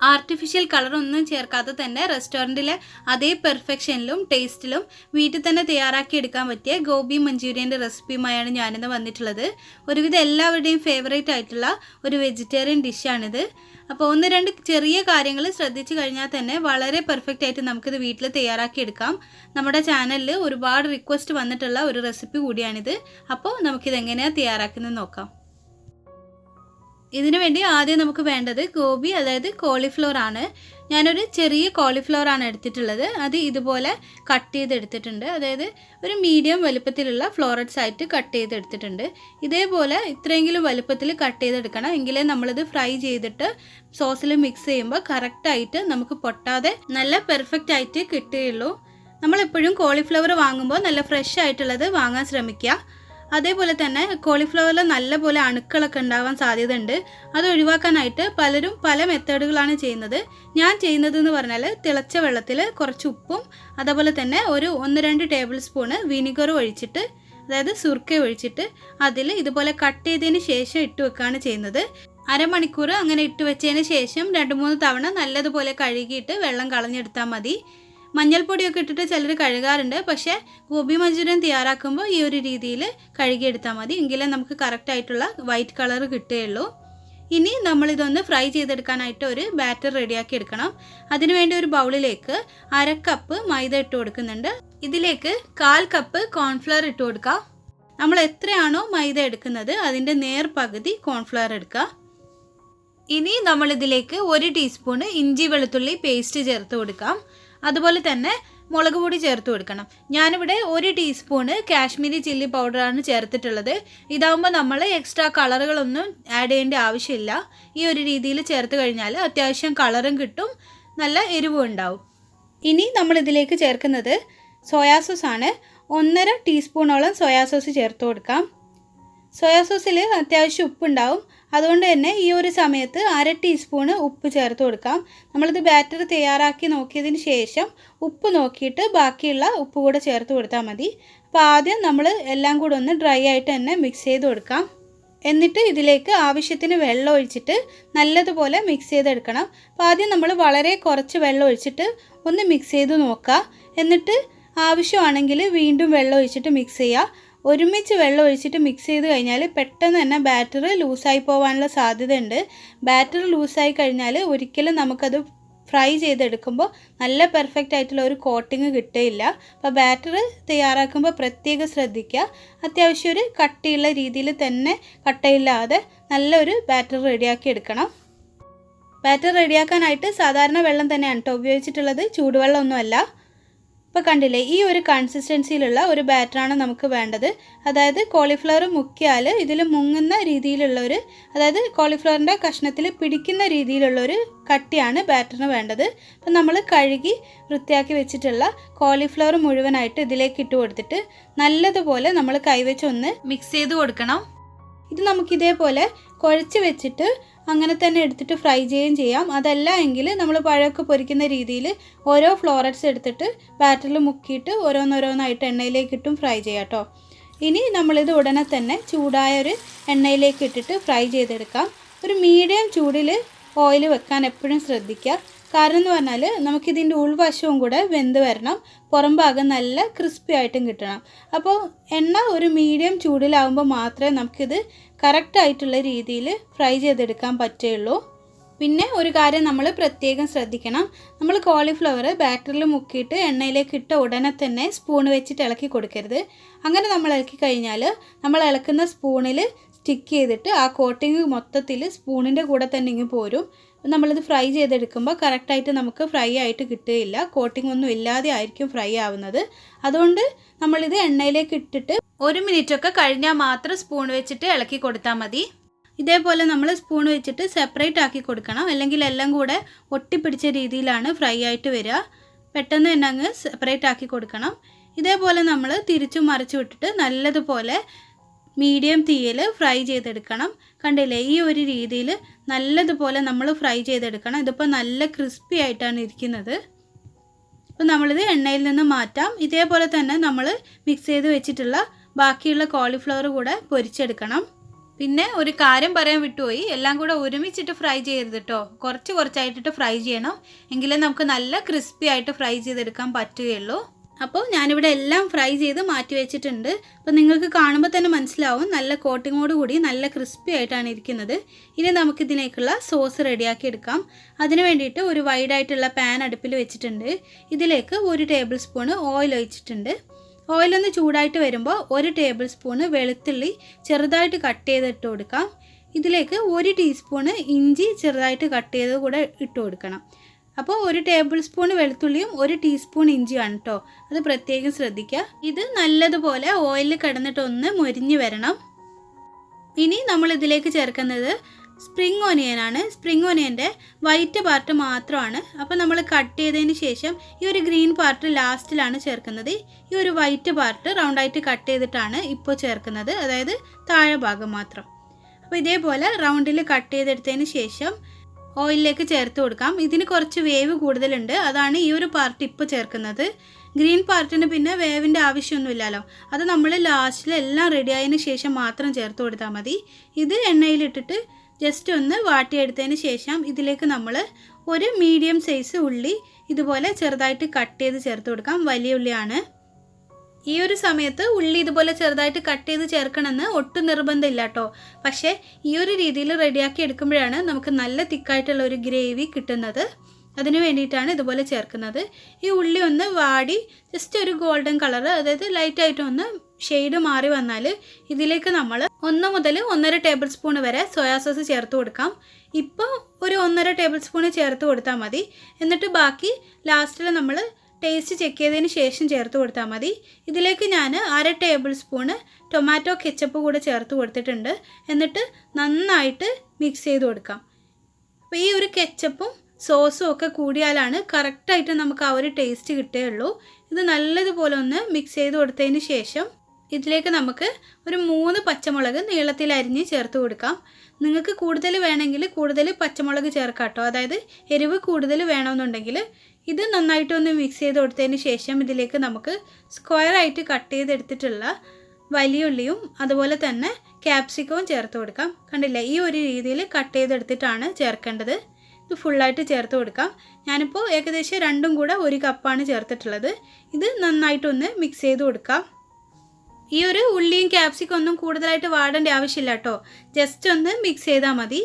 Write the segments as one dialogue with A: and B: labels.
A: Artificial colour ഒന്നും ചേർക്കാതെ തന്നെ റെസ്റ്റോറന്റിലെ അതേ പെർഫെക്ഷനിലും ടേസ്റ്റിലും വീട്ടിൽ തന്നെ തയ്യാറാക്കി എടുക്കാൻ പറ്റിയ ഗോബി മഞ്ചൂരിയന്റെ റെസിപ്പിയുമായാണ് ഞാനിന്ന് വന്നിട്ടുള്ളത്. ഒരുവിധം എല്ലാവരുടെയും ഫേവറേറ്റ് ആയിട്ടുള്ള ഒരു വെജിറ്റേറിയൻ ഡിഷാണിത് അപ്പോൾ ഒന്ന് രണ്ട് ചെറിയ കാര്യങ്ങൾ ശ്രദ്ധിച്ചു കഴിഞ്ഞാൽ തന്നെ വളരെ പെർഫെക്റ്റ് ആയിട്ട് നമുക്കിത് വീട്ടിൽ തയ്യാറാക്കി എടുക്കാം. നമ്മുടെ ചാനലിൽ ഒരുപാട് റിക്വസ്റ്റ് വന്നിട്ടുള്ള ഒരു റെസിപ്പി കൂടിയാണിത്. അപ്പോൾ നമുക്കിത് എങ്ങനെയാണ് തയ്യാറാക്കുന്നത് നോക്കാം. ഇതിനു വേണ്ടി ആദ്യം നമുക്ക് വേണ്ടത് ഗോബി അതായത് കോളിഫ്ലവർ ആണ്. ഞാനൊരു ചെറിയ കോളിഫ്ലവർ ആണ് എടുത്തിട്ടുള്ളത്. അത് ഇതുപോലെ കട്ട് ചെയ്തെടുത്തിട്ടുണ്ട്. അതായത് ഒരു മീഡിയം വലുപ്പത്തിലുള്ള ഫ്ലോററ്റ്സ് ആയിട്ട് കട്ട് ചെയ്തെടുത്തിട്ടുണ്ട്. ഇതേപോലെ ഇത്രയെങ്കിലും വലുപ്പത്തിൽ കട്ട് ചെയ്തെടുക്കണം. എങ്കിലേ നമ്മളിത് ഫ്രൈ ചെയ്തിട്ട് സോസിൽ മിക്സ് ചെയ്യുമ്പോൾ കറക്റ്റായിട്ട് നമുക്ക് പൊട്ടാതെ നല്ല പെർഫെക്റ്റ് ആയിട്ട് കിട്ടുകയുള്ളൂ. നമ്മളെപ്പോഴും കോളിഫ്ലവർ വാങ്ങുമ്പോൾ നല്ല ഫ്രഷ് ആയിട്ടുള്ളത് വാങ്ങാൻ ശ്രമിക്കുക. അതേപോലെ തന്നെ കോളിഫ്ലവറിൽ നല്ലപോലെ അണുക്കളൊക്കെ ഉണ്ടാവാൻ സാധ്യതയുണ്ട്. അത് ഒഴിവാക്കാനായിട്ട് പലരും പല മെത്തേഡുകളാണ് ചെയ്യുന്നത്. ഞാൻ ചെയ്യുന്നത് എന്ന് പറഞ്ഞാൽ തിളച്ച വെള്ളത്തിൽ കുറച്ച് ഉപ്പും അതേപോലെ തന്നെ ഒരു ഒന്ന് രണ്ട് ടേബിൾ സ്പൂണ് വിനിഗറും ഒഴിച്ചിട്ട് അതായത് സുർക്ക ഒഴിച്ചിട്ട് അതിൽ ഇതുപോലെ കട്ട് ചെയ്തതിന് ശേഷം ഇട്ട് വെക്കുകയാണ് ചെയ്യുന്നത്. അരമണിക്കൂർ അങ്ങനെ ഇട്ട് വെച്ചതിന് ശേഷം രണ്ട് മൂന്ന് തവണ നല്ലതുപോലെ കഴുകിയിട്ട് വെള്ളം കളഞ്ഞെടുത്താൽ മതി. മഞ്ഞൾപ്പൊടിയൊക്കെ ഇട്ടിട്ട് ചിലർ കഴുകാറുണ്ട്. പക്ഷേ ഗോബി മഞ്ചൂരിയൻ തയ്യാറാക്കുമ്പോൾ ഈ ഒരു രീതിയിൽ കഴുകിയെടുത്താൽ മതി. എങ്കിലേ നമുക്ക് കറക്റ്റായിട്ടുള്ള വൈറ്റ് കളർ കിട്ടുകയുള്ളൂ. ഇനി നമ്മളിതൊന്ന് ഫ്രൈ ചെയ്തെടുക്കാനായിട്ട് ഒരു ബാറ്റർ റെഡിയാക്കി എടുക്കണം. അതിനുവേണ്ടി ഒരു ബൗളിലേക്ക് അര കപ്പ് മൈദ ഇട്ട് കൊടുക്കുന്നുണ്ട്. ഇതിലേക്ക് കാൽ കപ്പ് കോൺഫ്ലവർ ഇട്ട് കൊടുക്കാം. നമ്മൾ എത്രയാണോ മൈദ എടുക്കുന്നത് അതിന്റെ നേർ പകുതി കോൺഫ്ലവർ എടുക്കുക. ഇനി നമ്മളിതിലേക്ക് ഒരു ടീസ്പൂണ് ഇഞ്ചി വെളുത്തുള്ളി പേസ്റ്റ് ചേർത്ത് കൊടുക്കാം. അതുപോലെ തന്നെ മുളക് പൊടി ചേർത്ത് കൊടുക്കണം. ഞാനിവിടെ ഒരു ടീസ്പൂണ് കാശ്മീരി ചില്ലി പൗഡറാണ് ചേർത്തിട്ടുള്ളത്. ഇതാകുമ്പോൾ നമ്മൾ എക്സ്ട്രാ കളറുകളൊന്നും ആഡ് ചെയ്യേണ്ട ആവശ്യമില്ല. ഈ ഒരു രീതിയിൽ ചേർത്ത് കഴിഞ്ഞാൽ അത്യാവശ്യം കളറും കിട്ടും നല്ല എരിവും ഉണ്ടാവും. ഇനി നമ്മളിതിലേക്ക് ചേർക്കുന്നത് സോയാ സോസ് ആണ്. ഒന്നര ടീസ്പൂണോളം സോയാ സോസ് ചേർത്ത് കൊടുക്കാം. സോയാ സോസിൽ അത്യാവശ്യം ഉപ്പുണ്ടാവും. അതുകൊണ്ട് തന്നെ ഈ ഒരു സമയത്ത് അര ടീസ്പൂണ് ഉപ്പ് ചേർത്ത് കൊടുക്കാം. നമ്മളിത് ബാറ്റർ തയ്യാറാക്കി നോക്കിയതിന് ശേഷം ഉപ്പ് നോക്കിയിട്ട് ബാക്കിയുള്ള ഉപ്പ് കൂടെ ചേർത്ത് കൊടുത്താൽ മതി. അപ്പോൾ ആദ്യം നമ്മൾ എല്ലാം കൂടെ ഒന്ന് ഡ്രൈ ആയിട്ട് തന്നെ മിക്സ് ചെയ്ത് കൊടുക്കാം. എന്നിട്ട് ഇതിലേക്ക് ആവശ്യത്തിന് വെള്ളം ഒഴിച്ചിട്ട് നല്ലതുപോലെ മിക്സ് ചെയ്തെടുക്കണം. അപ്പോൾ ആദ്യം നമ്മൾ വളരെ കുറച്ച് വെള്ളം ഒഴിച്ചിട്ട് ഒന്ന് മിക്സ് ചെയ്ത് നോക്കുക എന്നിട്ട് ആവശ്യമാണെങ്കിൽ വീണ്ടും വെള്ളം ഒഴിച്ചിട്ട് മിക്സ് ചെയ്യുക ഒരുമിച്ച് വെള്ളം ഒഴിച്ചിട്ട് മിക്സ് ചെയ്ത് കഴിഞ്ഞാൽ പെട്ടെന്ന് തന്നെ ബാറ്റർ ലൂസായി പോകാനുള്ള സാധ്യതയുണ്ട്. ബാറ്റർ ലൂസായി കഴിഞ്ഞാൽ ഒരിക്കലും നമുക്കത് ഫ്രൈ ചെയ്തെടുക്കുമ്പോൾ നല്ല പെർഫെക്റ്റ് ആയിട്ടുള്ള ഒരു കോട്ടിങ് കിട്ടുകയില്ല അപ്പോൾ ബാറ്റർ തയ്യാറാക്കുമ്പോൾ പ്രത്യേകം ശ്രദ്ധിക്കുക. അത്യാവശ്യം ഒരു കട്ടിയുള്ള രീതിയിൽ തന്നെ കട്ടയില്ലാതെ നല്ലൊരു ബാറ്റർ റെഡിയാക്കി എടുക്കണം. ബാറ്റർ റെഡിയാക്കാനായിട്ട് സാധാരണ വെള്ളം തന്നെയാണ് കേട്ടോ ഉപയോഗിച്ചിട്ടുള്ളത്. ചൂടുവെള്ളമൊന്നുമല്ല. ഇപ്പോൾ കണ്ടില്ലേ ഈ ഒരു കൺസിസ്റ്റൻസിയിലുള്ള ഒരു ബാറ്ററാണ് നമുക്ക് വേണ്ടത്. അതായത് കോളിഫ്ലവർ മുക്കിയാൽ ഇതിൽ മുങ്ങുന്ന രീതിയിലുള്ള ഒരു അതായത് കോളിഫ്ലവറിന്റെ കഷ്ണത്തിൽ പിടിക്കുന്ന രീതിയിലുള്ള ഒരു കട്ടിയാണ് ബാറ്ററിന് വേണ്ടത്. അപ്പം നമ്മൾ കഴുകി വൃത്തിയാക്കി വെച്ചിട്ടുള്ള കോളിഫ്ലവർ മുഴുവനായിട്ട് ഇതിലേക്ക് ഇട്ട് കൊടുത്തിട്ട് നല്ലതുപോലെ നമ്മൾ കൈവച്ചൊന്ന് മിക്സ് ചെയ്ത് കൊടുക്കണം. ഇത് നമുക്കിതേപോലെ കുഴച്ച് വെച്ചിട്ട് അങ്ങനെ തന്നെ എടുത്തിട്ട് ഫ്രൈ ചെയ്യുകയും ചെയ്യാം. അതല്ല എങ്കിൽ നമ്മൾ പഴമൊക്കെ പൊരിക്കുന്ന രീതിയിൽ ഓരോ ഫ്ലോററ്റ്സ് എടുത്തിട്ട് ബാറ്ററിൽ മുക്കിയിട്ട് ഓരോന്നോരോന്നായിട്ട് എണ്ണയിലേക്ക് ഇട്ടും ഫ്രൈ ചെയ്യാം കേട്ടോ. ഇനി നമ്മളിത് ഉടനെ തന്നെ ചൂടായ ഒരു എണ്ണയിലേക്ക് ഇട്ടിട്ട് ഫ്രൈ ചെയ്തെടുക്കാം. ഒരു മീഡിയം ചൂടിൽ ഓയിൽ വെക്കാൻ എപ്പോഴും ശ്രദ്ധിക്കുക. കാരണം എന്ന് പറഞ്ഞാൽ നമുക്കിതിന്റെ ഉൾവശവും കൂടെ വെന്ത് വരണം. പുറം ഭാഗം നല്ല ക്രിസ്പി ആയിട്ടും കിട്ടണം. അപ്പോൾ എണ്ണ ഒരു മീഡിയം ചൂടിലാവുമ്പോൾ മാത്രമേ നമുക്കിത് കറക്റ്റായിട്ടുള്ള രീതിയിൽ ഫ്രൈ ചെയ്തെടുക്കാൻ പറ്റുള്ളൂ പിന്നെ ഒരു കാര്യം നമ്മൾ പ്രത്യേകം ശ്രദ്ധിക്കണം. നമ്മൾ കോളിഫ്ലവർ ബാറ്ററിൽ മുക്കിയിട്ട് എണ്ണയിലേക്ക് ഇട്ട ഉടനെ തന്നെ സ്പൂൺ വെച്ചിട്ട് ഇളക്കി കൊടുക്കരുത്. അങ്ങനെ നമ്മൾ ഇളക്കി കഴിഞ്ഞാൽ നമ്മൾ ഇളക്കുന്ന സ്പൂണിൽ സ്റ്റിക്ക് ചെയ്തിട്ട് ആ കോട്ടിങ് മൊത്തത്തിൽ സ്പൂണിന്റെ കൂടെ തന്നെ ഇങ്ങ് പോരും. നമ്മളിത് ഫ്രൈ ചെയ്തെടുക്കുമ്പോൾ കറക്റ്റായിട്ട് നമുക്ക് ഫ്രൈ ആയിട്ട് കിട്ടുകയില്ല. കോട്ടിംഗ് ഒന്നും ഇല്ലാതെ ആയിരിക്കും ഫ്രൈ ആവുന്നത്. അതുകൊണ്ട് നമ്മളിത് എണ്ണയിലേക്ക് ഇട്ടിട്ട് ഒരു മിനിറ്റൊക്കെ കഴിഞ്ഞാൽ മാത്രം സ്പൂൺ വെച്ചിട്ട് ഇളക്കി കൊടുത്താൽ മതി. ഇതേപോലെ നമ്മൾ സ്പൂൺ വെച്ചിട്ട് സെപ്പറേറ്റ് ആക്കി കൊടുക്കണം. അല്ലെങ്കിൽ എല്ലാം കൂടെ ഒട്ടിപ്പിടിച്ച രീതിയിലാണ് ഫ്രൈ ആയിട്ട് വരിക പെട്ടെന്ന് തന്നെ അങ്ങ് സെപ്പറേറ്റ് ആക്കി കൊടുക്കണം. ഇതേപോലെ നമ്മൾ തിരിച്ചും മറിച്ചു വിട്ടിട്ട് നല്ലതുപോലെ മീഡിയം തീയിൽ ഫ്രൈ ചെയ്തെടുക്കണം. കണ്ടില്ലേ ഈ ഒരു രീതിയിൽ നല്ലതുപോലെ നമ്മൾ ഫ്രൈ ചെയ്തെടുക്കണം. ഇതിപ്പോൾ നല്ല ക്രിസ്പി ആയിട്ടാണ് ഇരിക്കുന്നത്. അപ്പോൾ നമ്മളിത് എണ്ണയിൽ നിന്ന് മാറ്റാം. ഇതേപോലെ തന്നെ നമ്മൾ മിക്സ് ചെയ്ത് വെച്ചിട്ടുള്ള ബാക്കിയുള്ള കോളിഫ്ലവർ കൂടെ പൊരിച്ചെടുക്കണം. പിന്നെ ഒരു കാര്യം പറയാൻ വിട്ടുപോയി. എല്ലാം കൂടെ ഒരുമിച്ചിട്ട് ഫ്രൈ ചെയ്യരുത് കേട്ടോ കുറച്ച് കുറച്ചായിട്ടിട്ട് ഫ്രൈ ചെയ്യണം. എങ്കിലേ നമുക്ക് നല്ല ക്രിസ്പി ആയിട്ട് ഫ്രൈ ചെയ്തെടുക്കാൻ പറ്റുകയുള്ളൂ. അപ്പോൾ ഞാനിവിടെ എല്ലാം ഫ്രൈ ചെയ്ത് മാറ്റി വെച്ചിട്ടുണ്ട്. അപ്പോൾ നിങ്ങൾക്ക് കാണുമ്പോൾ തന്നെ മനസ്സിലാവും നല്ല കോട്ടിങ്ങോട് കൂടി നല്ല ക്രിസ്പി ആയിട്ടാണ് ഇരിക്കുന്നത്. ഇനി നമുക്കിതിലേക്കുള്ള സോസ് റെഡിയാക്കി എടുക്കാം. അതിന് വേണ്ടിയിട്ട് ഒരു വൈഡായിട്ടുള്ള പാൻ അടുപ്പിൽ വെച്ചിട്ടുണ്ട്. ഇതിലേക്ക് ഒരു ടേബിൾ സ്പൂണ് ഓയിൽ ഒഴിച്ചിട്ടുണ്ട്. ഓയിലൊന്ന് ചൂടായിട്ട് വരുമ്പോൾ ഒരു ടേബിൾ സ്പൂണ് വെളുത്തുള്ളി ചെറുതായിട്ട് കട്ട് ചെയ്തിട്ട് കൊടുക്കാം. ഇതിലേക്ക് ഒരു ടീസ്പൂണ് ഇഞ്ചി ചെറുതായിട്ട് കട്ട് ചെയ്ത് കൂടെ ഇട്ട് കൊടുക്കണം. അപ്പോൾ ഒരു ടേബിൾ സ്പൂൺ വെളുത്തുള്ളിയും ഒരു ടീസ്പൂൺ ഇഞ്ചിയാണ് കേട്ടോ അത് പ്രത്യേകം ശ്രദ്ധിക്കുക. ഇത് നല്ലതുപോലെ ഓയിലിൽ കിടന്നിട്ടൊന്ന് മൊരിഞ്ഞ് വരണം. ഇനി നമ്മൾ ഇതിലേക്ക് ചേർക്കുന്നത് സ്പ്രിംഗ് ഒനിയനാണ് സ്പ്രിംഗ് ഓനിയന്റെ വൈറ്റ് പാർട്ട് മാത്രമാണ്. അപ്പോൾ നമ്മൾ കട്ട് ചെയ്തതിന് ശേഷം ഈ ഒരു ഗ്രീൻ പാർട്ട് ലാസ്റ്റിലാണ് ചേർക്കുന്നത്. ഈ ഒരു വൈറ്റ് പാർട്ട് റൗണ്ടായിട്ട് കട്ട് ചെയ്തിട്ടാണ് ഇപ്പോൾ ചേർക്കുന്നത്. അതായത് താഴെ ഭാഗം മാത്രം. അപ്പോൾ ഇതേപോലെ റൗണ്ടിൽ കട്ട് ചെയ്തെടുത്തതിന് ശേഷം ഓയിലിലേക്ക് ചേർത്ത് കൊടുക്കാം. ഇതിന് കുറച്ച് വേവ് കൂടുതലുണ്ട്. അതാണ് ഈ ഒരു പാർട്ട് ഇപ്പോൾ ചേർക്കുന്നത്. ഗ്രീൻ പാർട്ടിന് പിന്നെ വേവിന്റെ ആവശ്യമൊന്നുമില്ലല്ലോ. അത് നമ്മൾ ലാസ്റ്റിൽ എല്ലാം റെഡി ആയതിന് ശേഷം മാത്രം ചേർത്ത് കൊടുത്താൽ മതി. ഇത് എണ്ണയിലിട്ടിട്ട് ജസ്റ്റ് ഒന്ന് വാട്ടിയെടുത്തതിന് ശേഷം ഇതിലേക്ക് നമ്മൾ ഒരു മീഡിയം സൈസ് ഉള്ളി ഇതുപോലെ ചെറുതായിട്ട് കട്ട് ചെയ്ത് ചേർത്ത് കൊടുക്കാം. വലിയ ഉള്ളിയാണ്. ഈ ഒരു സമയത്ത് ഉള്ളി ഇതുപോലെ ചെറുതായിട്ട് കട്ട് ചെയ്ത് ചേർക്കണമെന്ന് ഒട്ടും നിർബന്ധമില്ല കേട്ടോ പക്ഷേ ഈ ഒരു രീതിയിൽ റെഡിയാക്കി എടുക്കുമ്പോഴാണ് നമുക്ക് നല്ല തിക്കായിട്ടുള്ള ഒരു ഗ്രേവി കിട്ടുന്നത്. അതിന് വേണ്ടിയിട്ടാണ് ഇതുപോലെ ചേർക്കുന്നത്. ഈ ഉള്ളി ഒന്ന് വാടി ജസ്റ്റ് ഒരു ഗോൾഡൻ കളർ അതായത് ലൈറ്റായിട്ടൊന്ന് ഷെയ്ഡ് മാറി വന്നാൽ ഇതിലേക്ക് നമ്മൾ ഒന്ന് മുതൽ ഒന്നര ടേബിൾ സ്പൂൺ വരെ സോയാ സോസ് ചേർത്ത് കൊടുക്കാം. ഇപ്പോൾ ഒരു ഒന്നര ടേബിൾ സ്പൂൺ ചേർത്ത് കൊടുത്താൽ മതി. എന്നിട്ട് ബാക്കി ലാസ്റ്റിൽ നമ്മൾ ടേസ്റ്റ് ചെക്ക് ചെയ്തതിന് ശേഷം ചേർത്ത് കൊടുത്താൽ മതി. ഇതിലേക്ക് ഞാൻ അര ടേബിൾ സ്പൂണ് ടൊമാറ്റോ കെച്ചപ്പ് കൂടെ ചേർത്ത് കൊടുത്തിട്ടുണ്ട്. എന്നിട്ട് നന്നായിട്ട് മിക്സ് ചെയ്ത് കൊടുക്കാം. അപ്പോൾ ഈ ഒരു കെച്ചപ്പും സോസും ഒക്കെ കൂടിയാലാണ് കറക്റ്റായിട്ട് നമുക്ക് ആ ഒരു ടേസ്റ്റ് കിട്ടുകയുള്ളൂ ഇത് നല്ലതുപോലെ ഒന്ന് മിക്സ് ചെയ്ത് കൊടുത്തതിന് ശേഷം ഇതിലേക്ക് നമുക്ക് ഒരു മൂന്ന് പച്ചമുളക് നീളത്തിൽ അരിഞ്ഞ് ചേർത്ത് കൊടുക്കാം. നിങ്ങൾക്ക് കൂടുതൽ വേണമെങ്കിൽ കൂടുതൽ പച്ചമുളക് ചേർക്കാം കേട്ടോ അതായത് എരിവ് കൂടുതൽ വേണമെന്നുണ്ടെങ്കിൽ ഇത് നന്നായിട്ടൊന്ന് മിക്സ് ചെയ്ത് കൊടുത്തതിന് ശേഷം ഇതിലേക്ക് നമുക്ക് സ്ക്വയറായിട്ട് കട്ട് ചെയ്തെടുത്തിട്ടുള്ള വലിയ ഉള്ളിയും അതുപോലെ തന്നെ ക്യാപ്സിക്കവും ചേർത്ത് കൊടുക്കാം. കണ്ടില്ലേ? ഈ ഒരു രീതിയിൽ കട്ട് ചെയ്തെടുത്തിട്ടാണ് ചേർക്കേണ്ടത്. ഇത് ഫുള്ളായിട്ട് ചേർത്ത് കൊടുക്കാം. ഞാനിപ്പോൾ ഏകദേശം രണ്ടും കൂടെ ഒരു കപ്പാണ് ചേർത്തിട്ടുള്ളത്. ഇത് നന്നായിട്ടൊന്ന് മിക്സ് ചെയ്ത് കൊടുക്കാം. ഈ ഒരു ഉള്ളിയും ക്യാപ്സിക്കൊന്നും കൂടുതലായിട്ട് വാടേണ്ട ആവശ്യമില്ല കേട്ടോ. ജസ്റ്റ് ഒന്ന് മിക്സ് ചെയ്താൽ മതി.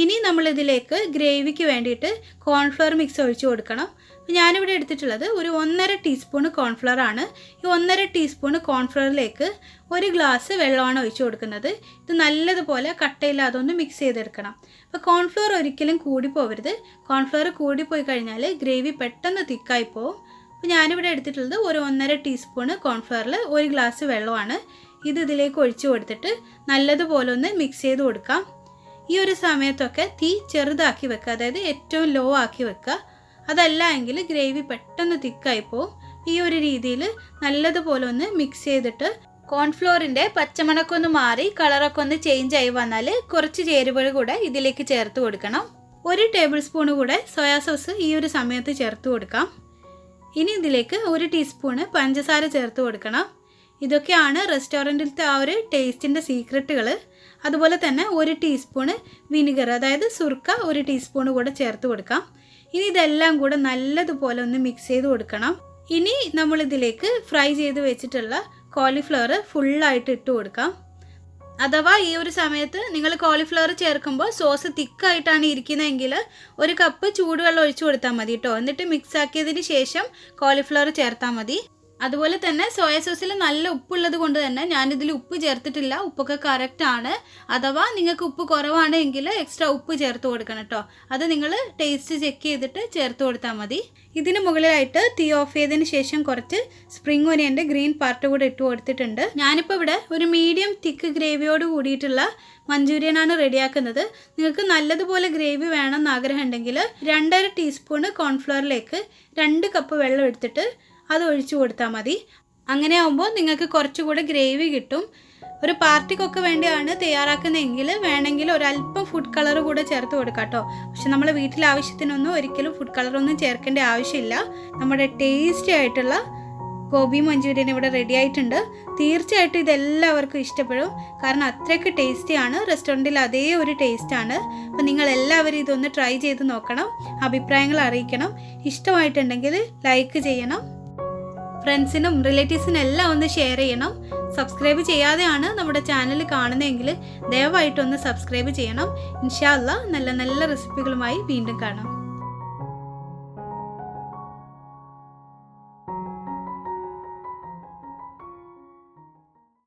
A: ഇനി നമ്മളിതിലേക്ക് ഗ്രേവിക്ക് വേണ്ടിയിട്ട് കോൺഫ്ലവർ മിക്സ് ഒഴിച്ച് കൊടുക്കണം. ഞാനിവിടെ എടുത്തിട്ടുള്ളത് ഒരു ഒന്നര ടീസ്പൂൺ കോൺഫ്ലവർ ആണ്. ഈ ഒന്നര ടീസ്പൂൺ കോൺഫ്ലവറിലേക്ക് ഒരു ഗ്ലാസ് വെള്ളമാണ് ഒഴിച്ചു കൊടുക്കുന്നത്. ഇത് നല്ലതുപോലെ കട്ടയില്ലാതെ ഒന്ന് മിക്സ് ചെയ്തെടുക്കണം. അപ്പോൾ കോൺഫ്ലവർ ഒരിക്കലും കൂടി പോവരുത് കോൺഫ്ലവർ കൂടിപ്പോയി കഴിഞ്ഞാൽ ഗ്രേവി പെട്ടെന്ന് തിക്കായി പോവും. അപ്പോൾ ഞാനിവിടെ എടുത്തിട്ടുള്ളത് ഒരു ഒന്നര ടീസ്പൂൺ കോൺഫ്ലവറിൽ ഒരു ഗ്ലാസ് വെള്ളമാണ്. ഇത് ഇതിലേക്ക് ഒഴിച്ചു കൊടുത്തിട്ട് നല്ലതുപോലെ ഒന്ന് മിക്സ് ചെയ്ത് കൊടുക്കാം. ഈ ഒരു സമയത്തൊക്കെ തീ ചെറുതാക്കി വെക്കുക. അതായത് ഏറ്റവും ലോ ആക്കി വെക്കുക. അതല്ല എങ്കിൽ ഗ്രേവി പെട്ടെന്ന് തിക്കായി പോവും. ഈ ഒരു രീതിയിൽ നല്ലതുപോലെ ഒന്ന് മിക്സ് ചെയ്തിട്ട് കോൺഫ്ലോറിന്റെ പച്ചമണക്കം ഒന്ന് മാറി കളറൊക്കെ ഒന്ന് ചേഞ്ച് ആയി വന്നാൽ കുറച്ച് ചേരുവകൾ കൂടെ ഇതിലേക്ക് ചേർത്ത് കൊടുക്കണം. ഒരു ടേബിൾ സ്പൂൺ കൂടെ സോയാ സോസ് ഈ ഒരു സമയത്ത് ചേർത്ത് കൊടുക്കാം. ഇനി ഇതിലേക്ക് ഒരു ടീസ്പൂണ് പഞ്ചസാര ചേർത്ത് കൊടുക്കണം. ഇതൊക്കെയാണ് റെസ്റ്റോറന്റിലത്തെ ആ ഒരു ടേസ്റ്റിന്റെ സീക്രട്ടുകൾ അതുപോലെ തന്നെ ഒരു ടീസ്പൂണ് വിനിഗർ അതായത് സുർക്ക ഒരു ടീസ്പൂണ് കൂടെ ചേർത്ത് കൊടുക്കാം. ഇനി ഇതെല്ലാം കൂടെ നല്ലതുപോലെ ഒന്ന് മിക്സ് ചെയ്ത് കൊടുക്കണം. ഇനി നമ്മളിതിലേക്ക് ഫ്രൈ ചെയ്ത് വെച്ചിട്ടുള്ള കോളിഫ്ലവർ ഫുള്ളായിട്ട് ഇട്ട് കൊടുക്കാം. അഥവാ ഈ ഒരു സമയത്ത് നിങ്ങൾ കോളിഫ്ലവർ ചേർക്കുമ്പോൾ സോസ് തിക്കായിട്ടാണ് ഇരിക്കുന്നതെങ്കിൽ ഒരു കപ്പ് ചൂടുവെള്ളം ഒഴിച്ചു കൊടുത്താൽ മതി കേട്ടോ എന്നിട്ട് മിക്സ് ആക്കിയതിന് ശേഷം കോളിഫ്ലവർ ചേർത്താൽ മതി. അതുപോലെ തന്നെ സോയ സോസിൽ നല്ല ഉപ്പുള്ളത് കൊണ്ട് തന്നെ ഞാനിതിൽ ഉപ്പ് ചേർത്തിട്ടില്ല. ഉപ്പൊക്കെ കറക്റ്റ് ആണ്. അഥവാ നിങ്ങൾക്ക് ഉപ്പ് കുറവാണെങ്കിൽ എക്സ്ട്രാ ഉപ്പ് ചേർത്ത് കൊടുക്കണം കേട്ടോ. അത് നിങ്ങൾ ടേസ്റ്റ് ചെക്ക് ചെയ്തിട്ട് ചേർത്ത് കൊടുത്താൽ മതി. ഇതിന് മുകളിലായിട്ട് തീ ഓഫ് ചെയ്തതിന് ശേഷം കുറച്ച് സ്പ്രിംഗ് ഒനിയന്റെ ഗ്രീൻ പാർട്ട് കൂടെ ഇട്ട് കൊടുത്തിട്ടുണ്ട്. ഞാനിപ്പോൾ ഇവിടെ ഒരു മീഡിയം തിക്ക് ഗ്രേവിയോട് കൂടിയിട്ടുള്ള മഞ്ചൂരിയനാണ് റെഡിയാക്കുന്നത്. നിങ്ങൾക്ക് നല്ലതുപോലെ ഗ്രേവി വേണമെന്ന് ആഗ്രഹം ഉണ്ടെങ്കിൽ രണ്ടര ടീസ്പൂണ് കോൺഫ്ലവറിലേക്ക് രണ്ട് കപ്പ് വെള്ളം എടുത്തിട്ട് അത് ഒഴിച്ചു കൊടുത്താൽ മതി. അങ്ങനെ ആകുമ്പോൾ നിങ്ങൾക്ക് കുറച്ചുകൂടെ ഗ്രേവി കിട്ടും. ഒരു പാർട്ടിക്കൊക്കെ വേണ്ടിയാണ് തയ്യാറാക്കുന്നതെങ്കിൽ വേണമെങ്കിൽ ഒരല്പം ഫുഡ് കളർ കൂടെ ചേർത്ത് കൊടുക്കാം കേട്ടോ പക്ഷെ നമ്മൾ വീട്ടിലെ ആവശ്യത്തിനൊന്നും ഒരിക്കലും ഫുഡ് കളറൊന്നും ചേർക്കേണ്ട ആവശ്യമില്ല. നമ്മുടെ ടേസ്റ്റി ആയിട്ടുള്ള ഗോബി മഞ്ചൂരിയൻ ഇവിടെ റെഡി ആയിട്ടുണ്ട്. തീർച്ചയായിട്ടും ഇതെല്ലാവർക്കും ഇഷ്ടപ്പെടും. കാരണം അത്രയ്ക്ക് ടേസ്റ്റിയാണ് റെസ്റ്റോറന്റിൽ അതേ ഒരു ടേസ്റ്റാണ് അപ്പോൾ നിങ്ങൾ എല്ലാവരും ഇതൊന്ന് ട്രൈ ചെയ്ത് നോക്കണം. അഭിപ്രായങ്ങൾ അറിയിക്കണം. ഇഷ്ടമായിട്ടുണ്ടെങ്കിൽ ലൈക്ക് ചെയ്യണം. ഫ്രണ്ട്സിനും റിലേറ്റീവ്സിനും എല്ലാം ഒന്ന് ഷെയർ ചെയ്യണം. സബ്സ്ക്രൈബ് ചെയ്യാതെയാണ് നമ്മുടെ ചാനൽ കാണുന്നതെങ്കിൽ ദയവായിട്ടൊന്ന് സബ്സ്ക്രൈബ് ചെയ്യണം. ഇൻഷാല്ല നല്ല നല്ല റെസിപ്പികളുമായി വീണ്ടും കാണാം.